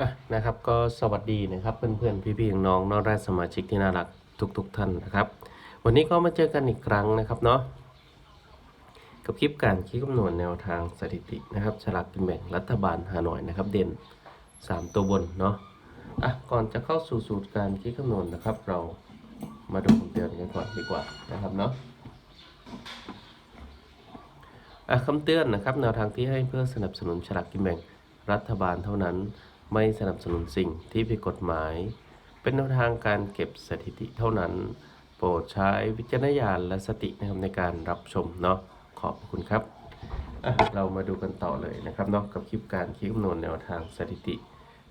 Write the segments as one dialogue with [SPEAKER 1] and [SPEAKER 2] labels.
[SPEAKER 1] อะนะครับก็สวัสดีนะครับเพื่อนๆพี่ๆน้องน้องแรกสมาชิกที่น่ารักทุกๆทท่านนะครับ วันนี้ก็มาเจอกันอีกครั้งนะครับเนาะกับคลิปการคิดคำนวณแนวทางสถิตินะครับฉลากกินแบ่งรัฐบาลฮานอยนะครับ เด่น 3 ตัวบนเนาะอะก่อนจะเข้าสู่สูตรการคิดคำนวณนะครับ เรามาดูคำเตือนกันก่อนดีกว่านะครับเนาะอะคำเตือนนะครับแนวทางที่ให้เพื่อสนับสนุนฉลากกินแบ่งรัฐบาลเท่านั้น ไม่สนับสนุนสิ่งที่ผิดกฎหมาย เป็นแนวทางการเก็บสถิติเท่านั้น โปรดใช้วิจารณญาณและสตินะครับในการรับชมเนาะขอบคุณครับเรามาดูกันต่อเลยนะครับเนาะกับคลิปการคิดคำนวณแนวทางสถิติ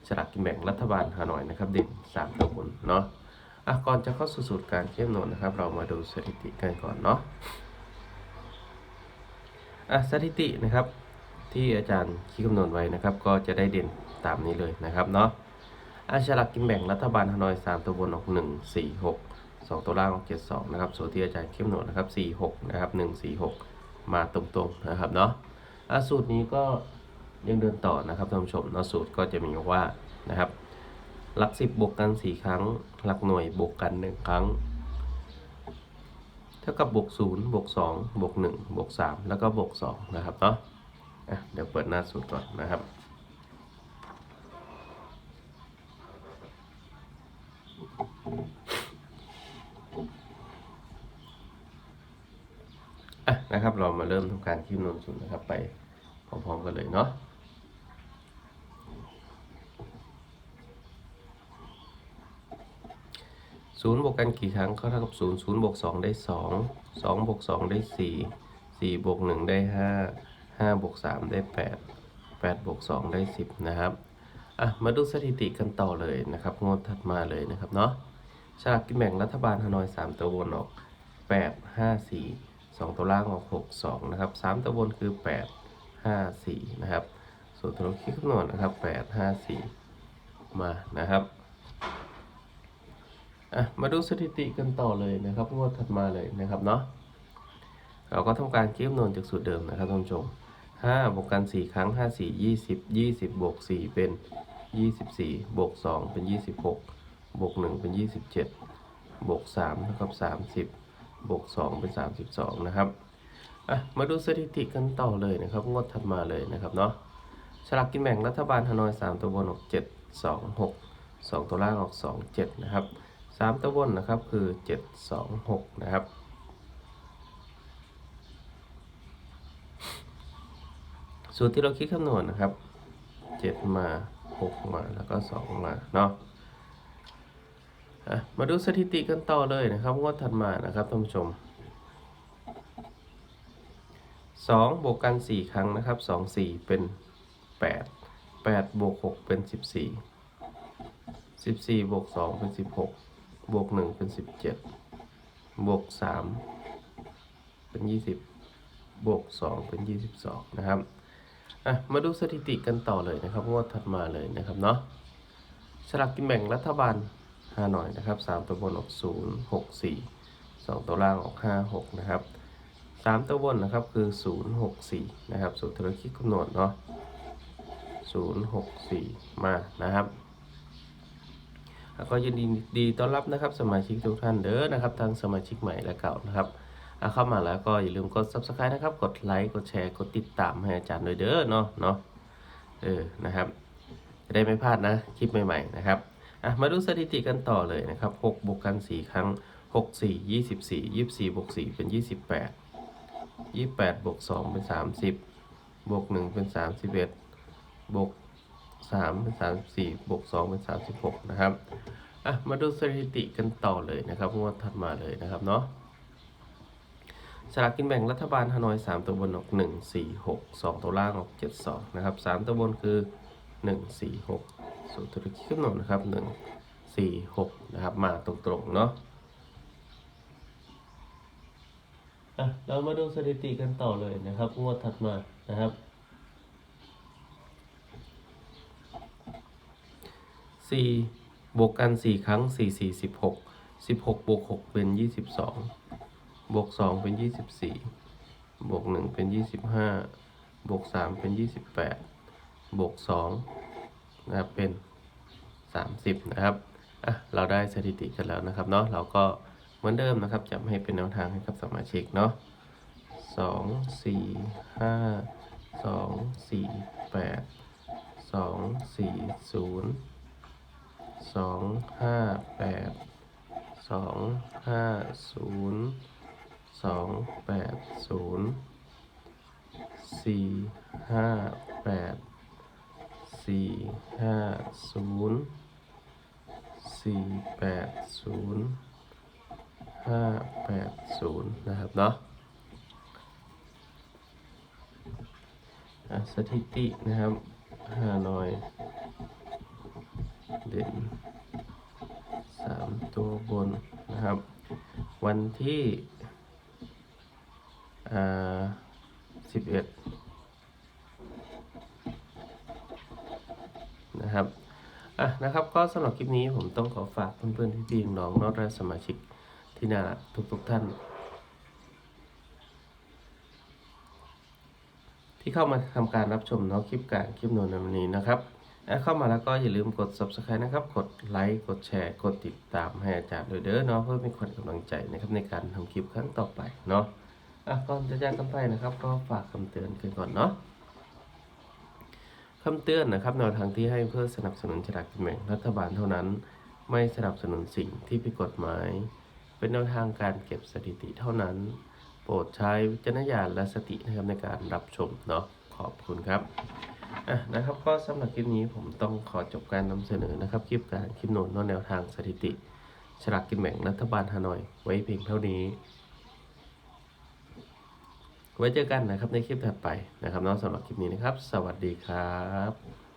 [SPEAKER 1] ฉลากกินแบ่งรัฐบาลฮานอยนะครับเด่น3ตัวบนเนาะอะก่อนจะเข้าสู่สูตรการคิดคำนวณนะครับ เรามาดูสถิติกันก่อนเนาะอะสถิตินะครับ ที่อาจารย์คิดคำนวณไว้นะครับ ก็จะได้เด่นตามนี้เลยนะครับเนาะอาฉลากกินแบ่งรัฐบาลฮานอย 3 ตัวบนออก 1 4 6 2 ตัวล่างออก 7 2 นะครับส่วนที่อาจารย์คิดคำนวณนะครับ 4 6 นะครับ 1 4 6 มาตรงๆนะครับเนาะอะสูตรนี้ก็ยังเดินต่อนะครับท่านผู้ชมเนาะสูตรก็จะมีว่านะครับหลัก 10 บวกกัน 4 ครั้ง หลักหน่วยบวกกัน 1 ครั้ง เท่ากับบวก0บวก2บวก1บวก3แล้วก็บวก2นะครับเนาะ เดี๋ยวเปิดหน้าสูตรก่อนนะครับอะนะครับ เรามาเริ่มทำการคิดนวณสูตรนะครับ ไปพร้อมๆกันเลยเนาะศูนย์บวกกันกี่ครั้งก็เท่ากับศูนย์ศูนย์บวกสองได้สองสองบวกสองได้สี่สี่บวกหนึ่งได้ห้า ห้าบวกสามได้แปดแปดบวกสองได้สิบนะครับ อะ มาดูสถิติกันต่อเลยนะครับ งวดถัดมาเลยนะครับเนาะฉลากกินแบ่งรัฐบาลฮานอยสามตัวบนออกแปดห้าสี่สองตัวล่างออกหกสองนะครับสามตัวบนคือแปดห้าสี่นะครับ ส่วนตัวเราคิดคำนวณนะครับแปดห้าสี่มานะครับ อะ มาดูสถิติกันต่อเลยนะครับ งวดถัดมาเลยนะครับเนาะเราก็ทำการคิดคำนวณจากสูตรเดิมนะครับท่านผู้ชม 5บวกกัน4ครั้ง5 4 20 20บวก4เป็น24บวก2เป็น26บวก1เป็น27บวก3เท่ากับ30บวก2เป็น32นะครับอะมาดูสถิติกันต่อเลยนะครับ งวดถัดมาเลยนะครับเนาะฉลากกินแบ่งรัฐบาลฮานอย3ตัวบนออก7 2 6 2ตัวล่างออก2 7นะครับสามตัวบนนะครับคือเจ็ดสองหกนะครับ สูตรที่เราคิดคำนวณนะครับเจ็ดมาหกมาแล้วก็สองมาเนาะมาดูสถิติกันต่อเลยนะครับงวดถัดมานะครับท่านผู้ชมสองบวกกันสี่ครั้งนะครับสองสี่เป็นแปดแปดบวกหกเป็นสิบสี่สิบสี่บวกสองเป็นสิบหกบวกหนึ่งเป็นสิบเจ็ดบวกสามเป็นยี่สิบบวกสองเป็นยี่สิบสองนะครับ อะมาดูสถิติกันต่อเลยนะครับงวดถัดมาเลยนะครับเนาะสลากกินแบ่งรัฐบาลหาหน่อยนะครับสามตัวบนออกศูนย์หกสี่สองตัวล่างออกห้าหกนะครับสามตัวบนนะครับคือศูนย์หกสี่นะครับสูตรธุรกิจคำนวณเนาะศูนย์หกสี่มานะครับแล้วก็ยินดีดีต้อนรับนะครับสมาชิกทุกท่านเด้อนะครับทั้งสมาชิกใหม่และเก่านะครับ เข้ามาแล้วก็อย่าลืมกด subscribe นะครับ กดไลค์ กดแชร์ กดติดตามให้อาจารย์ด้วยเด้อเนาะเนาะ เออ นะครับ จะได้ไม่พลาดนะ คลิปใหม่ๆนะครับ อะ มาดูสถิติกันต่อเลยนะครับ6บวกกัน 4 ครั้ง 6 4 24 24บวก4เป็น 28 28บวก2เป็น 30 บวก 1 เป็น 31 บวก 3 เป็น 34 บวก 2 เป็น 36 นะครับ อะ มาดูสถิติกันต่อเลยนะครับงวดถัดมาเลยนะครับเนาะ สลากกินแบ่งรัฐบาลฮานอย 3 ตัวบนออก 1 4 6 2 ตัวล่างออก 7 2 นะครับ 3 ตัวบนคือ 1 4 6สูตรธุรกิจขึ้นหนนะครับ 1 4 6 นะครับ มาตรงๆ เนาะอะเรามาดูสถิติกันต่อเลยนะครับ งวดถัดมานะครับสี่บวกกันสี่ครั้งสี่สี่สิบหกสิบหกบวกหกเป็นยี่สิ บวกสองเป็นยี่สิบสี่บวกหนึ่งเป็นยี่สิบห้าบวกสามเป็นยี่สิบแปดบวกสองนะครับเป็น30นะครับอะเราได้สถิติกันแล้วนะครับเนาะเราก็เหมือนเดิมนะครับจะให้เป็นแนวทางให้กับสมาชิกเนาะสองสี่ห้าสองสี่แปดสองสี่ศูนย์สองห้าแปดสองห้าศูนย์ สองแปดศูนย์สี่ห้าแปดสี่ห้าศูนย์สี่แปดศูนย์ห้าแปดศูนย์นะครับเนาะสถิตินะครับห้าน้อย เด่นสามตัวบนนะครับ วันที่ สิบเอ็ดนะครับอะนะครับก็สำหรับคลิปนี้ผมต้องขอฝากเพื่อนๆพี่ๆน้องนอกและสมาชิกที่น่ารักทุกๆท่าน ที่เข้ามาทำการรับชมเนาะคลิปการคลิปโนนในวันนี้นะครับอะเข้ามาแล้วก็อย่าลืมกด subscribe นะครับ กดไลค์กดแชร์กดติดตามให้อาจารย์ด้วยเด้อเนาะเพื่อเป็นคนกำลังใจนะครับในการทำคลิปครั้งต่อไปเนาะ อะก่อนจะจากกันไปนะครับ ก็ฝากคำเตือนกันก่อนเนาะคำเตือนนะครับแนวทางที่ให้เพื่อสนับสนุนฉลากกินแบ่งรัฐบาลเท่านั้น ไม่สนับสนุนสิ่งที่ผิดกฎหมาย เป็นแนวทางการเก็บสถิติเท่านั้น โปรดใช้วิจารณญาณและสตินะครับในการรับชมเนาะขอบคุณครับอะนะครับก็สำหรับคลิปนี้ผมต้องขอจบการนำเสนอนะครับคลิปการคลิปโน้นแนวทางสถิติฉลากกินแบ่งรัฐบาลฮานอย ไว้เพียงเท่านี้ ไว้เจอกันนะครับในคลิปถัดไปนะครับน้องสำหรับคลิปนี้นะครับ สวัสดีครับ